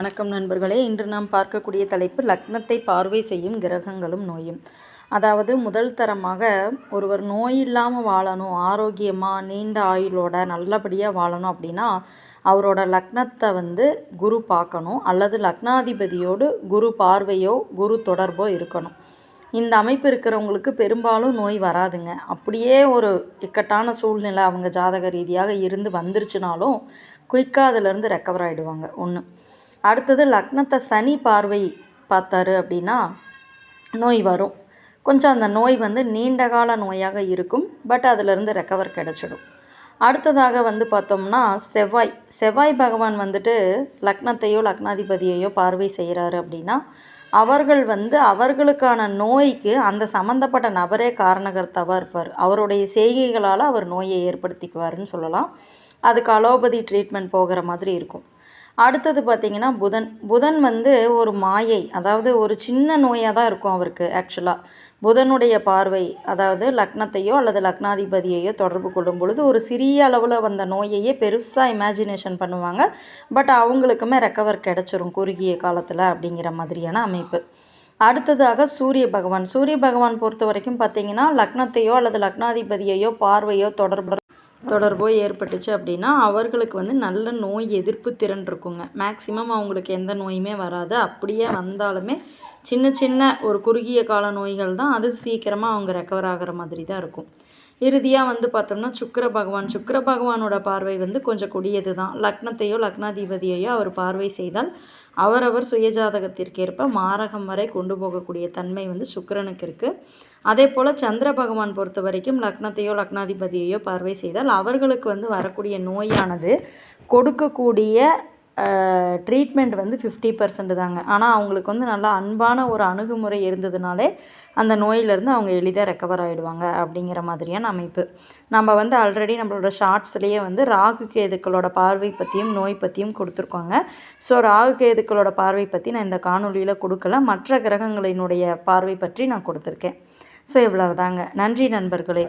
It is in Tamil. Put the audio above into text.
வணக்கம் நண்பர்களே. இன்று நாம் பார்க்கக்கூடிய தலைப்பு லக்னத்தை பார்வை செய்யும் கிரகங்களும் நோயும். அதாவது முதல் தரமாக ஒருவர் நோய் இல்லாமல் வாழணும் ஆரோக்கியமாக நீண்ட ஆயுளோட நல்லபடியாக வாழணும் அப்படின்னா அவரோட லக்னத்தை வந்து குரு பார்க்கணும். அல்லது லக்னாதிபதியோடு குரு பார்வையோ குரு தொடர்போ இருக்கணும். இந்த அமைப்பு இருக்கிறவங்களுக்கு பெரும்பாலும் நோய் வராதுங்க. அப்படியே ஒரு இக்கட்டான சூழ்நிலை அவங்க ஜாதக ரீதியாக இருந்து வந்துருச்சுனாலும் குயிக்காக அதிலேருந்து ரெக்கவர் ஆகிடுவாங்க ஒன்று அடுத்தது லக்னத்தை சனி பார்வை பார்த்தாரு அப்படின்னா நோய் வரும். கொஞ்சம் அந்த நோய் வந்து நீண்ட கால நோயாக இருக்கும். பட் அதிலிருந்து ரெக்கவர் கிடச்சிடும். அடுத்ததாக வந்து பார்த்தோம்னா செவ்வாய். செவ்வாய் பகவான் வந்துட்டு லக்னத்தையோ லக்னாதிபதியையோ பார்வை செய்கிறாரு அப்படின்னா அவர்கள் வந்து அவர்களுக்கான நோய்க்கு அந்த சம்மந்தப்பட்ட நபரே காரணகர்த்தாவாக இருப்பார். அவருடைய செய்கைகளால் அவர் நோயை ஏற்படுத்திக்குவாருன்னு சொல்லலாம். அதுக்கு அலோபதி ட்ரீட்மெண்ட் போகிற மாதிரி இருக்கும். அடுத்தது பார்த்திங்கன்னா புதன். புதன் வந்து ஒரு மாயை அதாவது ஒரு சின்ன நோயாக தான் இருக்கும் அவருக்கு ஆக்சுவலாக புதனுடைய பார்வை அதாவது லக்னத்தையோ அல்லது லக்னாதிபதியையோ தொடர்பு கொள்ளும் பொழுது ஒரு சிறிய அளவில் வந்த நோயையே பெருசாக இமேஜினேஷன் பண்ணுவாங்க. பட் அவங்களுக்குமே ரெக்கவர் கிடச்சிரும் குறுகிய காலத்தில் அப்படிங்கிற மாதிரியான அமைப்பு. அடுத்ததாக சூரிய பகவான். சூரிய பகவான் பொறுத்த வரைக்கும் பார்த்திங்கன்னா லக்னத்தையோ அல்லது லக்னாதிபதியையோ பார்வையோ தொடர்பு தொடர்போ ஏற்பட்டுச்சு அப்படின்னா அவர்களுக்கு வந்து நல்ல நோய் எதிர்ப்பு திறன் இருக்குங்க. மேக்சிமம் அவங்களுக்கு எந்த நோயுமே வராது. அப்படியே வந்தாலுமே சின்ன சின்ன ஒரு குறுகிய கால நோய்கள் தான் அது சீக்கிரமாக அவங்க ரெக்கவர் ஆகிற மாதிரி தான் இருக்கும். இறுதியாக வந்து பார்த்தோம்னா சுக்கர பகவான் சுக்கர பகவானோட பார்வை வந்து கொஞ்சம் கொடியது தான். லக்னத்தையோ லக்னாதிபதியையோ அவர் பார்வை செய்தால் அவரவர் சுயஜாதகத்திற்கேற்ப மாரகம் வரை கொண்டு போகக்கூடிய தன்மை வந்து சுக்கரனுக்கு இருக்குது அதே போல் சந்திர பகவான் பொறுத்த வரைக்கும் லக்னத்தையோ லக்னாதிபதியையோ பார்வை செய்தால் அவர்களுக்கு வந்து வரக்கூடிய நோயானது கொடுக்கக்கூடிய ட்ரீட்மெண்ட் வந்து ஃபிஃப்டி பர்சன்ட் தாங்க. ஆனால் அவங்களுக்கு வந்து நல்லா அன்பான ஒரு அணுகுமுறை இருந்ததுனாலே அந்த நோயிலேருந்து அவங்க எளிதாக ரெக்கவர் ஆகிடுவாங்க அப்படிங்கிற மாதிரியான அமைப்பு. நம்ம வந்து ஆல்ரெடி நம்மளோட ஷார்ட்ஸ்லேயே வந்து ராகு கேதுக்களோட பார்வை பற்றியும் நோய் பற்றியும் கொடுத்துருக்கோங்க. ஸோ ராகு கேதுக்களோட பார்வை பற்றி நான் இந்த காணொலியில் கொடுக்கல. மற்ற கிரகங்களினுடைய பார்வை பற்றி நான் கொடுத்துருக்கேன். ஸோ இவ்வளவு தாங்க நன்றி நண்பர்களே.